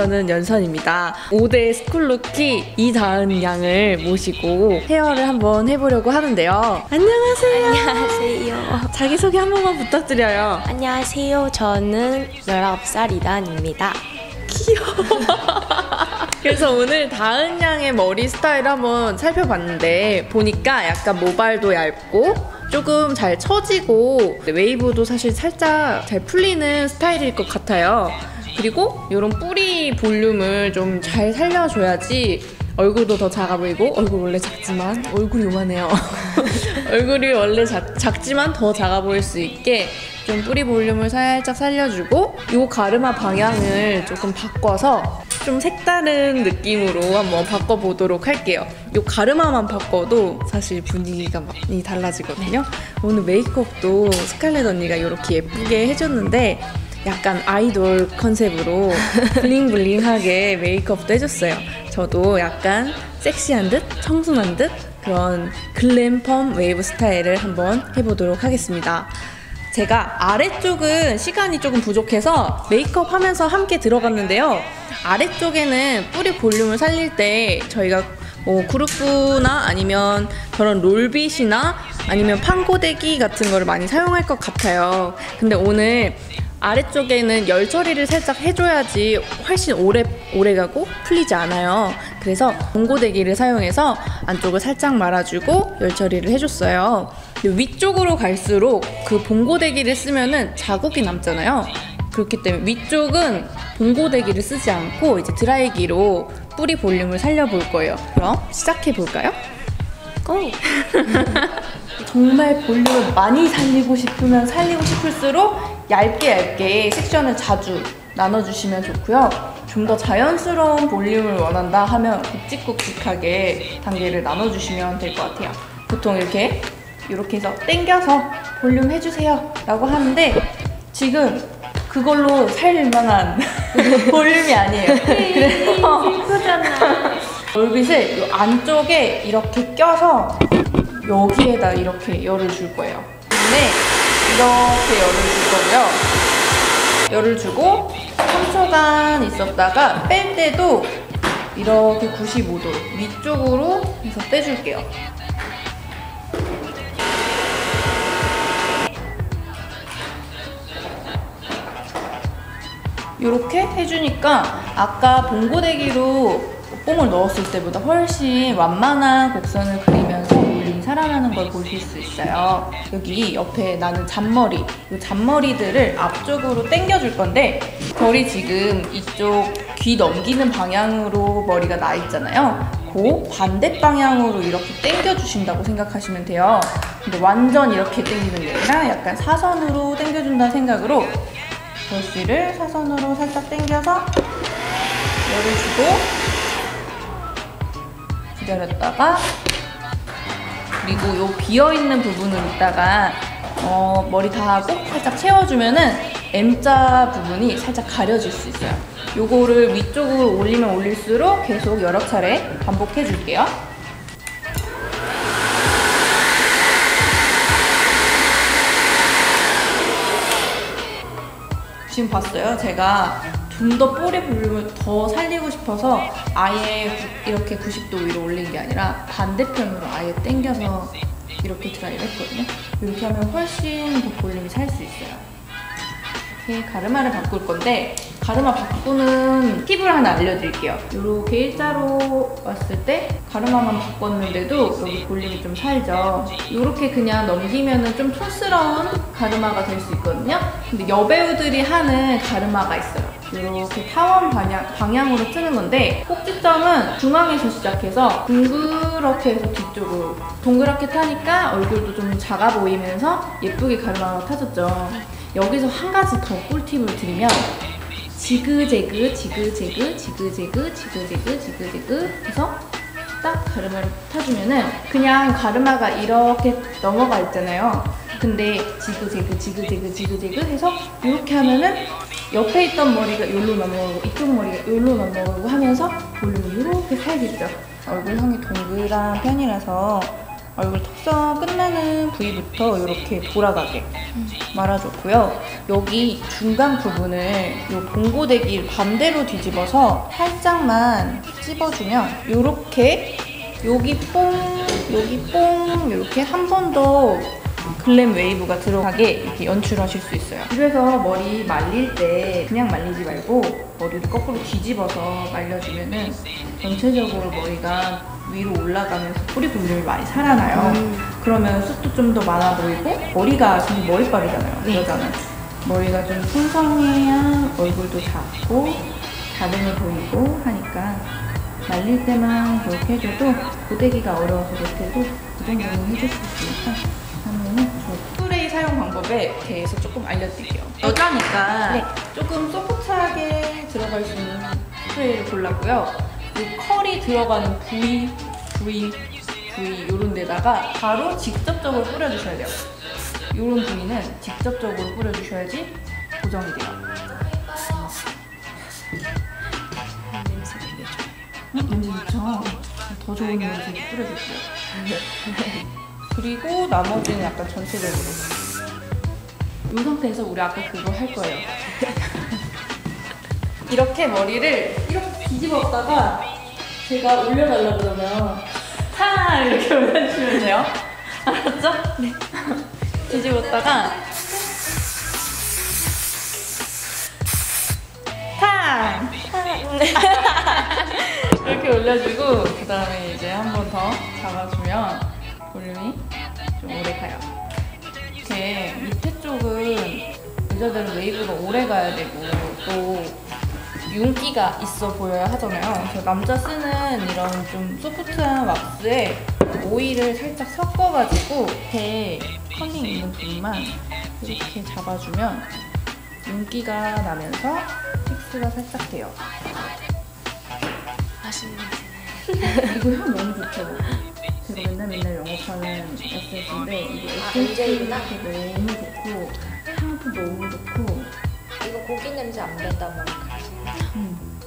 저는 연선입니다. 5대 스쿨루키 이다은 양을 모시고 헤어를 한번 해보려고 하는데요. 안녕하세요. 안녕하세요. 자기소개 한 번만 부탁드려요. 안녕하세요. 저는 19살 이단입니다. 그래서 오늘 다은 양의 머리 스타일 한번 살펴봤는데 보니까 약간 모발도 얇고 조금 잘 처지고 웨이브도 사실 살짝 잘 풀리는 스타일일 것 같아요. 그리고 이런 뿌리 볼륨을 좀 잘 살려줘야지 얼굴도 더 작아 보이고 얼굴 원래 작지만 얼굴이 요만해요. 얼굴이 원래 작, 작지만 더 작아 보일 수 있게 좀 뿌리 볼륨을 살짝 살려주고 이 가르마 방향을 조금 바꿔서 좀 색다른 느낌으로 한번 바꿔보도록 할게요. 이 가르마만 바꿔도 사실 분위기가 많이 달라지거든요. 오늘 메이크업도 스칼렛 언니가 이렇게 예쁘게 해줬는데 약간 아이돌 컨셉으로 블링블링하게 메이크업도 해줬어요. 저도 약간 섹시한 듯 청순한 듯 그런 글램펌 웨이브 스타일을 한번 해보도록 하겠습니다. 제가 아래쪽은 시간이 조금 부족해서 메이크업 하면서 함께 들어갔는데요. 아래쪽에는 뿌리 볼륨을 살릴 때 저희가 뭐 그룹부나 아니면 저런 롤빗이나 아니면 판고데기 같은 거를 많이 사용할 것 같아요. 근데 오늘 아래쪽에는 열 처리를 살짝 해줘야지 훨씬 오래 오래 가고 풀리지 않아요. 그래서 봉고데기를 사용해서 안쪽을 살짝 말아주고 열 처리를 해줬어요. 위쪽으로 갈수록 그 봉고데기를 쓰면은 자국이 남잖아요. 그렇기 때문에 위쪽은 봉고데기를 쓰지 않고 이제 드라이기로 뿌리 볼륨을 살려볼 거예요. 그럼 시작해 볼까요? 고! 정말 볼륨을 많이 살리고 싶으면 살리고 싶을수록 얇게 얇게 섹션을 자주 나눠주시면 좋고요. 좀 더 자연스러운 볼륨을 원한다 하면 굵직굵직하게 단계를 나눠주시면 될 것 같아요. 보통 이렇게 이렇게 해서 당겨서 볼륨 해주세요 라고 하는데 지금 그걸로 살 만한 볼륨이 아니에요. 그래서. 얼빗을 이 안쪽에 이렇게 껴서 여기에다 이렇게 열을 줄 거예요. 근데 이렇게 열을 줄 거고요. 열을 주고 3초간 있었다가 뺄 때도 이렇게 95도 위쪽으로 해서 떼줄게요. 이렇게 해주니까 아까 봉고데기로 뽕을 넣었을 때보다 훨씬 완만한 곡선을 그리면서 볼륨이 살아나는 걸 보실 수 있어요. 여기 옆에 나는 잔머리, 이 잔머리들을 앞쪽으로 당겨줄 건데 결이 지금 이쪽 귀 넘기는 방향으로 머리가 나 있잖아요. 그 반대 방향으로 이렇게 당겨주신다고 생각하시면 돼요. 근데 완전 이렇게 당기는 게 아니라 약간 사선으로 당겨준다는 생각으로 브러쉬를 사선으로 살짝 당겨서 열을 주고 기다렸다가 그리고 요 비어있는 부분을 이따가 어, 머리 다 꼭 살짝 채워주면은 M자 부분이 살짝 가려질 수 있어요. 요거를 위쪽으로 올리면 올릴수록 계속 여러 차례 반복해 줄게요. 지금 봤어요? 제가 좀더 뿌리 볼륨을 더 살리고 싶어서 아예 이렇게 90도 위로 올린 게 아니라 반대편으로 아예 당겨서 이렇게 드라이를 했거든요. 이렇게 하면 훨씬 더 볼륨이 살 수 있어요. 이렇게 가르마를 바꿀 건데 가르마 바꾸는 팁을 하나 알려드릴게요. 이렇게 일자로 왔을 때 가르마만 바꿨는데도 여기 볼륨이 좀 살죠. 이렇게 그냥 넘기면 좀 촌스러운 가르마가 될 수 있거든요. 근데 여배우들이 하는 가르마가 있어요. 이렇게 타원 방향, 방향 으로 트는 건데 꼭지점은 중앙에서 시작해서 둥그렇게 해서 뒤쪽으로 동그랗게 타니까 얼굴도 좀 작아 보이면서 예쁘게 가르마가 타졌죠. 여기서 한 가지 더 꿀팁을 드리면 지그재그 지그재그 지그재그 지그재그 지그재그 해서 딱 가르마를 타주면은 그냥 가르마가 이렇게 넘어가 있잖아요. 근데 지그재그 지그재그 지그재그 해서 이렇게 하면은 옆에 있던 머리가 여기로 넘어가고 이쪽 머리가 여기로 넘어가고 하면서 볼륨이 이렇게 살겠죠. 얼굴형이 동그란 편이라서 얼굴 턱선 끝나는 부위부터 이렇게 돌아가게 말아줬고요. 여기 중간 부분을 이 봉고데기를 반대로 뒤집어서 살짝만 찝어주면 이렇게 여기 뽕, 여기 뽕 이렇게 한 번 더 글램 웨이브가 들어가게 이렇게 연출하실 수 있어요. 집에서 머리 말릴 때 그냥 말리지 말고 머리를 거꾸로 뒤집어서 말려주면 은 전체적으로 머리가 위로 올라가면서 뿌리 분들이 많이 살아나요. 그러면 숱도 좀 더 많아 보이고 머리가 사실 머리빨이잖아요. 여자는 머리가 좀 풍성해야 얼굴도 작고 다듬해 보이고 하니까 말릴 때만 그렇게 해줘도 고데기가 어려워서 못해도 그 정도는 해줄 수 있으니까 방법에 대해서 조금 알려드릴게요. 여자니까 네. 조금 소프트하게 들어갈 수 있는 스프레이를 골랐고요. 이 컬이 들어가는 부위, 부위, 부위 이런 데다가 바로 직접적으로 뿌려주셔야 돼요. 이런 부위는 직접적으로 뿌려주셔야지 고정이 돼요. 냄새 되게 좋아. 음, 냄새 좋죠? 더 좋은 냄새 뿌려줄게요. 그리고 나머지는 약간 전체적으로. 이 상태에서 우리 아까 그거 할 거예요. 이렇게 머리를 이렇게 뒤집었다가 제가 올려달라 그러면 타 이렇게 올려주시면 돼요. 알았죠? 네. 뒤집었다가 탕! 이렇게 올려주고 그 다음에 이제 한 번 더 잡아주면 볼륨이 좀 오래 가요. 밑에 쪽은 여자들은 웨이브가 오래 가야 되고 또 윤기가 있어 보여야 하잖아요. 그래서 남자 쓰는 이런 좀 소프트한 왁스에 오일을 살짝 섞어가지고 배 컬링 있는 부분만 이렇게 잡아주면 윤기가 나면서 픽스가 살짝 돼요. 맛있는 냄새. 이거 향 너무 좋죠. 제가 맨날 맨날 영업하는 에센스인데 이게 에센스가? 아, 너무 좋고 향도 너무 좋고. 이거 고기 냄새 안 낸다고 음.